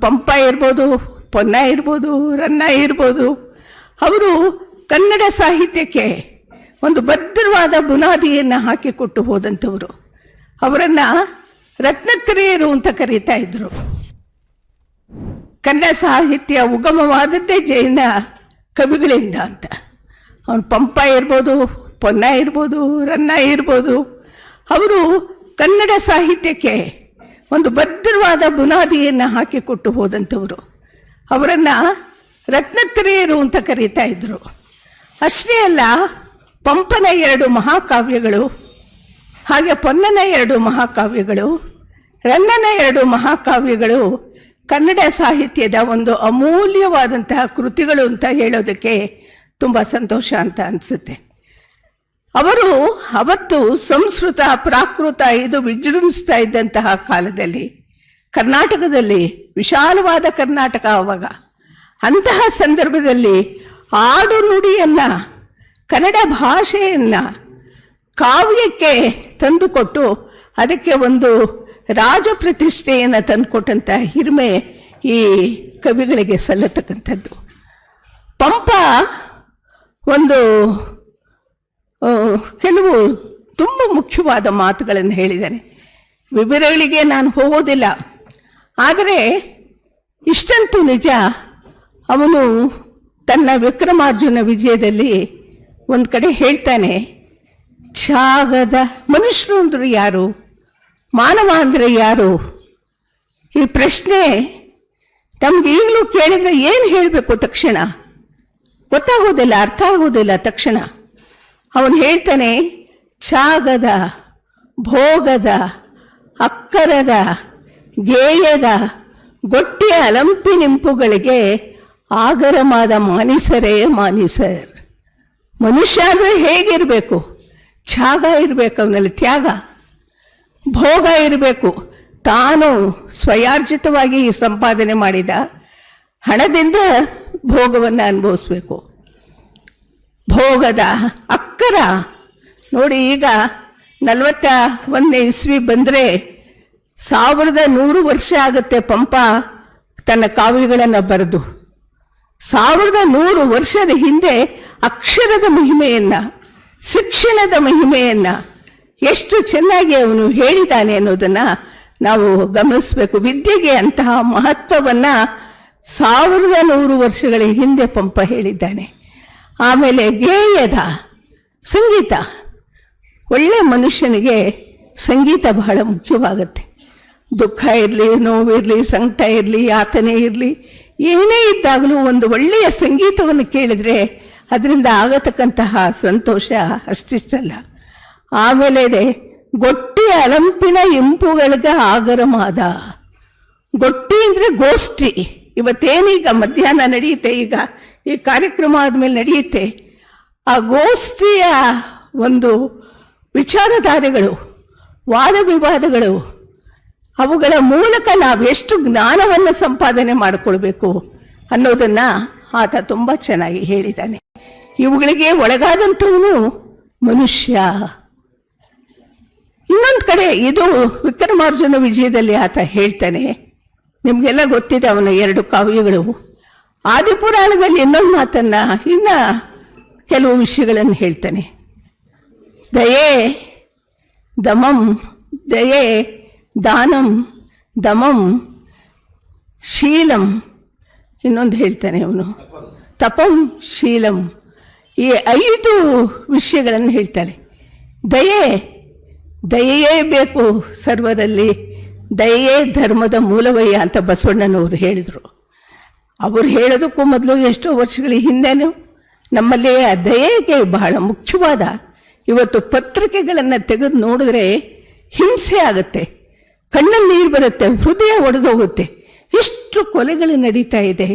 ಪಂಪ ಇರ್ಬೋದು, ಪೊನ್ನ ಇರ್ಬೋದು, ರನ್ನ ಇರ್ಬೋದು. ಅವರು ಕನ್ನಡ ಸಾಹಿತ್ಯಕ್ಕೆ ಒಂದು ಭದ್ರವಾದ ಬುನಾದಿಯನ್ನು ಹಾಕಿಕೊಟ್ಟು ಹೋದಂಥವರು. ಅವರನ್ನ ರತ್ನಕ್ರಿಯರು ಅಂತ ಕರೀತಾ ಇದ್ರು. ಕನ್ನಡ ಸಾಹಿತ್ಯ ಉಗಮವಾದದ್ದೇ ಜೈನ ಕವಿಗಳಿಂದ ಅಂತ. ಅವನು ಪಂಪ ಇರ್ಬೋದು, ಪೊನ್ನ ಇರ್ಬೋದು, ರನ್ನ ಇರ್ಬೋದು. ಅವರು ಕನ್ನಡ ಸಾಹಿತ್ಯಕ್ಕೆ ಒಂದು ಭದ್ರವಾದ ಬುನಾದಿಯನ್ನು ಹಾಕಿಕೊಟ್ಟು ಹೋದಂಥವರು. ಅವರನ್ನು ರತ್ನತ್ರಿಯರು ಅಂತ ಕರೀತಾ ಇದ್ರು. ಅಷ್ಟೇ ಅಲ್ಲ, ಪಂಪನ ಎರಡು ಮಹಾಕಾವ್ಯಗಳು, ಹಾಗೆ ಪೊನ್ನನ ಎರಡು ಮಹಾಕಾವ್ಯಗಳು ರನ್ನನ ಎರಡು ಮಹಾಕಾವ್ಯಗಳು ಕನ್ನಡ ಸಾಹಿತ್ಯದ ಒಂದು ಅಮೂಲ್ಯವಾದಂತಹ ಕೃತಿಗಳು ಅಂತ ಹೇಳೋದಕ್ಕೆ ತುಂಬ ಸಂತೋಷ ಅಂತ ಅನಿಸುತ್ತೆ. ಅವರು ಅವತ್ತು ಸಂಸ್ಕೃತ, ಪ್ರಾಕೃತ ಇದು ವಿಜೃಂಭಿಸ್ತಾ ಇದ್ದಂತಹ ಕಾಲದಲ್ಲಿ, ಕರ್ನಾಟಕದಲ್ಲಿ, ವಿಶಾಲವಾದ ಕರ್ನಾಟಕ ಅವಾಗ, ಅಂತಹ ಸಂದರ್ಭದಲ್ಲಿ ಆಡು ನುಡಿಯನ್ನ, ಕನ್ನಡ ಭಾಷೆಯನ್ನ ಕಾವ್ಯಕ್ಕೆ ತಂದುಕೊಟ್ಟು, ಅದಕ್ಕೆ ಒಂದು ರಾಜ ಪ್ರತಿಷ್ಠೆಯನ್ನು ತಂದುಕೊಟ್ಟಂಥ ಹಿರಿಮೆ ಈ ಕವಿಗಳಿಗೆ ಸಲ್ಲತಕ್ಕಂಥದ್ದು. ಪಂಪ ಒಂದು ಕೆಲವು ತುಂಬ ಮುಖ್ಯವಾದ ಮಾತುಗಳನ್ನು ಹೇಳಿದ್ದಾರೆ. ವಿವರಗಳಿಗೆ ನಾನು ಹೋಗೋದಿಲ್ಲ. ಆದರೆ ಇಷ್ಟಂತೂ ನಿಜ, ಅವನು ತನ್ನ ವಿಕ್ರಮಾರ್ಜುನ ವಿಜಯದಲ್ಲಿ ಒಂದು ಕಡೆ ಹೇಳ್ತಾನೆ, ತ್ಯಾಗದ ಮನುಷ್ಯರು ಅಂದ್ರೆ ಯಾರು? ಮಾನವ ಅಂದರೆ ಯಾರು? ಈ ಪ್ರಶ್ನೆ ನಮ್ಗೆ ಈಗಲೂ ಕೇಳಿದ್ರೆ ಏನು ಹೇಳಬೇಕು ತಕ್ಷಣ? ಗೊತ್ತಾಗೋದಿಲ್ಲ, ಅರ್ಥ ಆಗೋದಿಲ್ಲ ತಕ್ಷಣ. ಅವನು ಹೇಳ್ತಾನೆ ಛಾಗದ ಭೋಗದ, ಅಕ್ಕರದ, ಗೇಯದ, ಗೊಟ್ಟಿಯ ಅಲಂಪಿ ನಿಂಪುಗಳಿಗೆ ಆಗರಮಾದ ಮಾನಿಸರೇ ಮಾನಿಸರ್. ಮನುಷ್ಯ ಅಂದರೆ ಹೇಗಿರಬೇಕು? ಛಾಗ ಇರಬೇಕು ಅವನಲ್ಲಿ, ತ್ಯಾಗ. ಭೋಗ ಇರಬೇಕು. ತಾನು ಸ್ವಯಾರ್ಜಿತವಾಗಿ ಸಂಪಾದನೆ ಮಾಡಿದ ಹಣದಿಂದ ಭೋಗವನ್ನು ಅನುಭವಿಸ್ಬೇಕು. ಭೋಗದ ಅಕ್ಕರ. ನೋಡಿ ಈಗ ನಲವತ್ತ ಒಂದನೇ ಇಸ್ವಿ ಬಂದರೆ ಸಾವಿರದ ನೂರು ವರ್ಷ ಆಗುತ್ತೆ ಪಂಪ ತನ್ನ ಕಾವ್ಯಗಳನ್ನು ಬರೆದು. ಸಾವಿರದ ನೂರು ವರ್ಷದ ಹಿಂದೆ ಅಕ್ಷರದ ಮಹಿಮೆಯನ್ನು, ಶಿಕ್ಷಣದ ಮಹಿಮೆಯನ್ನು ಎಷ್ಟು ಚೆನ್ನಾಗಿ ಅವನು ಹೇಳಿದ್ದಾನೆ ಅನ್ನೋದನ್ನು ನಾವು ಗಮನಿಸಬೇಕು. ವಿದ್ಯೆಗೆ ಅಂತಹ ಮಹತ್ವವನ್ನು ಸಾವಿರದ ನೂರು ವರ್ಷಗಳ ಹಿಂದೆ ಪಂಪ ಹೇಳಿದ್ದಾನೆ. ಆಮೇಲೆ ಗೇಯದ ಸಂಗೀತ. ಒಳ್ಳೆ ಮನುಷ್ಯನಿಗೆ ಸಂಗೀತ ಬಹಳ ಮುಖ್ಯವಾಗುತ್ತೆ. ದುಃಖ ಇರಲಿ ನೋವಿರಲಿ ಸಂಕಟ ಇರಲಿ, ಯಾತನೆ ಇರಲಿ, ಏನೇ ಇದ್ದಾಗಲೂ ಒಂದು ಒಳ್ಳೆಯ ಸಂಗೀತವನ್ನು ಕೇಳಿದರೆ ಅದರಿಂದ ಆಗತಕ್ಕಂತಹ ಸಂತೋಷ ಅಷ್ಟಿಷ್ಟಲ್ಲ. ಆಮೇಲೆ ಗೊಟ್ಟಿ ಅಲಂಪಿನ ಇಂಪುಗಳಿಗೆ ಆಗರಮಾದ. ಗೊಟ್ಟಿ ಅಂದರೆ ಗೋಷ್ಠಿ. ಇವತ್ತೇನೀಗ ಮಧ್ಯಾಹ್ನ ನಡೆಯುತ್ತೆ ಈಗ? ಈ ಕಾರ್ಯಕ್ರಮ ಆದಮೇಲೆ ನಡೆಯುತ್ತೆ. ಆ ಗೋಷ್ಠಿಯ ಒಂದು ವಿಚಾರಧಾರೆಗಳು ವಾದ ವಿವಾದಗಳು ಅವುಗಳ ಮೂಲಕ ನಾವು ಎಷ್ಟು ಜ್ಞಾನವನ್ನು ಸಂಪಾದನೆ ಮಾಡಿಕೊಳ್ಬೇಕು ಅನ್ನೋದನ್ನ ಆತ ತುಂಬ ಚೆನ್ನಾಗಿ ಹೇಳಿದ್ದಾನೆ. ಇವುಗಳಿಗೆ ಒಳಗಾದಂಥವನು ಮನುಷ್ಯ. ಇನ್ನೊಂದು ಕಡೆ ಇದು ವಿಕ್ರಮಾರ್ಜುನ ವಿಜಯದಲ್ಲಿ ಆತ ಹೇಳ್ತಾನೆ, ನಿಮಗೆಲ್ಲ ಗೊತ್ತಿದೆ ಅವನ ಎರಡು ಕಾವ್ಯಗಳು. ಆದಿಪುರಾಣದಲ್ಲಿ ಇನ್ನೊಂದು ಮಾತನ್ನ, ಇನ್ನ ಕೆಲವು ವಿಷಯಗಳನ್ನು ಹೇಳ್ತಾನೆ. ದಯೆ ದಮಂ, ದಯೆ ದಾನಂ, ದಮಂ ಶೀಲಂ ಇನ್ನೊಂದು ಹೇಳ್ತಾನೆ ಅವನು. ತಪಂ ಶೀಲಂ ಈ ಐದು ವಿಷಯಗಳನ್ನು ಹೇಳ್ತಾಳೆ. ದಯೆ, ದಯೆಯೇ ಬೇಕು ಸರ್ವರಲ್ಲಿ, ದಯೆಯೇ ಧರ್ಮದ ಮೂಲವಯ್ಯ ಅಂತ ಬಸವಣ್ಣನವರು ಹೇಳಿದರು. ಅವರು ಹೇಳೋದಕ್ಕೂ ಮೊದಲು ಎಷ್ಟೋ ವರ್ಷಗಳ ಹಿಂದೆನೂ ನಮ್ಮಲ್ಲಿ ಆ ದಯೆಗೆ ಬಹಳ ಮುಖ್ಯವಾದ ಇವತ್ತು ಪತ್ರಿಕೆಗಳನ್ನು ತೆಗೆದು ನೋಡಿದ್ರೆ ಹಿಂಸೆ ಆಗುತ್ತೆ, ಕಣ್ಣಲ್ಲಿ ನೀರು ಬರುತ್ತೆ, ಹೃದಯ ಒಡೆದೋಗುತ್ತೆ, ಎಷ್ಟು ಕೊಲೆಗಳು ನಡೀತಾ ಇದೆ.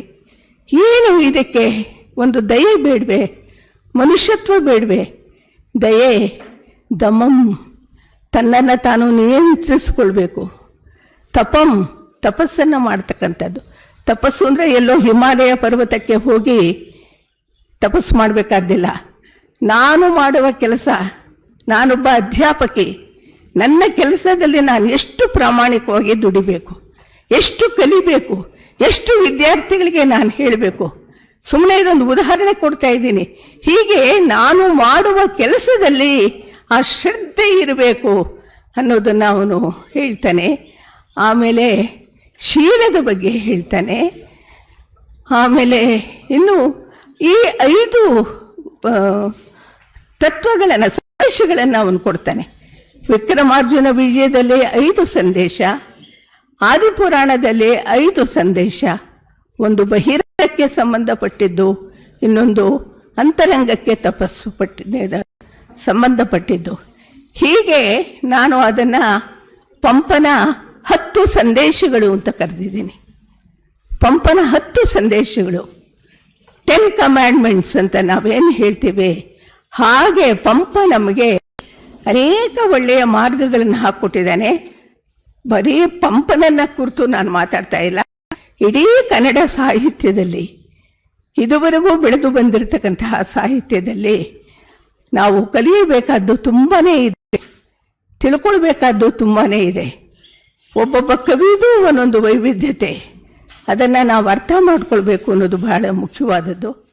ಏನು ಇದಕ್ಕೆ ಒಂದು ದಯೆ ಬೇಡವೆ, ಮನುಷ್ಯತ್ವ ಬೇಡವೆ. ದಯೆ, ದಮಂ, ತನ್ನನ್ನು ತಾನು ನಿಯಂತ್ರಿಸಿಕೊಳ್ಬೇಕು. ತಪಂ, ತಪಸ್ಸನ್ನು ಮಾಡ್ತಕ್ಕಂಥದ್ದು. ತಪಸ್ಸು ಅಂದರೆ ಎಲ್ಲೋ ಹಿಮಾಲಯ ಪರ್ವತಕ್ಕೆ ಹೋಗಿ ತಪಸ್ಸು ಮಾಡಬೇಕಾದ್ದಿಲ್ಲ. ನಾನು ಮಾಡುವ ಕೆಲಸ, ನಾನೊಬ್ಬ ಅಧ್ಯಾಪಕಿ, ನನ್ನ ಕೆಲಸದಲ್ಲಿ ನಾನು ಎಷ್ಟು ಪ್ರಾಮಾಣಿಕವಾಗಿ ದುಡಿಬೇಕು, ಎಷ್ಟು ಕಲಿಬೇಕು, ಎಷ್ಟು ವಿದ್ಯಾರ್ಥಿಗಳಿಗೆ ನಾನು ಹೇಳಬೇಕು. ಸುಮ್ಮನೆ ಇದೊಂದು ಉದಾಹರಣೆ ಕೊಡ್ತಾ ಇದ್ದೀನಿ. ಹೀಗೆ ನಾನು ಮಾಡುವ ಕೆಲಸದಲ್ಲಿ ಆ ಶ್ರದ್ಧೆ ಇರಬೇಕು ಅನ್ನೋದನ್ನು ಅವನು ಹೇಳ್ತಾನೆ. ಆಮೇಲೆ ಶೀಲದ ಬಗ್ಗೆ ಹೇಳ್ತಾನೆ. ಆಮೇಲೆ ಇನ್ನು ಈ ಐದು ತತ್ವಗಳನ್ನು, ಸಂದೇಶಗಳನ್ನು ಅವನು ಕೊಡ್ತಾನೆ. ವಿಕ್ರಮಾರ್ಜುನ ವಿಜಯದಲ್ಲಿ ಐದು ಸಂದೇಶ, ಆದಿಪುರಾಣದಲ್ಲಿ ಐದು ಸಂದೇಶ, ಒಂದು ಬಹಿರಂಗಕ್ಕೆ ಸಂಬಂಧಪಟ್ಟಿದ್ದು, ಇನ್ನೊಂದು ಅಂತರಂಗಕ್ಕೆ ತಪಸ್ಸು ಪಟ್ಟಿದ್ದ ಸಂಬಂಧಪಟ್ಟಿದ್ದು. ಹೀಗೆ ನಾನು ಅದನ್ನು ಪಂಪನ ಹತ್ತು ಸಂದೇಶಗಳು ಅಂತ ಕರೆದಿದ್ದೀನಿ. ಪಂಪನ ಹತ್ತು ಸಂದೇಶಗಳು. ಟೆನ್ ಕಮ್ಯಾಂಡ್ಮೆಂಟ್ಸ್ ಅಂತ ನಾವೇನು ಹೇಳ್ತೀವಿ? ಹಾಗೆ ಪಂಪ ನಮಗೆ ಅನೇಕ ಒಳ್ಳೆಯ ಮಾರ್ಗಗಳನ್ನು ಹಾಕ್ಕೊಟ್ಟಿದ್ದಾನೆ. ಬರೀ ಪಂಪನನ್ನ ಕುರಿತು ನಾನು ಮಾತಾಡ್ತಾ ಇಲ್ಲ. ಇಡೀ ಕನ್ನಡ ಸಾಹಿತ್ಯದಲ್ಲಿ, ಇದುವರೆಗೂ ಬೆಳೆದು ಬಂದಿರತಕ್ಕಂತಹ ಸಾಹಿತ್ಯದಲ್ಲಿ ನಾವು ಕಲಿಯಬೇಕಾದ್ದು ತುಂಬಾ ಇದೆ. ತಿಳ್ಕೊಳ್ಬೇಕಾದ್ದು ತುಂಬಾ ಇದೆ. ಒಬ್ಬೊಬ್ಬ ಕವಿದು ಒಂದೊಂದು ವೈವಿಧ್ಯತೆ. ಅದನ್ನು ನಾವು ಅರ್ಥ ಮಾಡ್ಕೊಳ್ಬೇಕು ಅನ್ನೋದು ಬಹಳ ಮುಖ್ಯವಾದದ್ದು.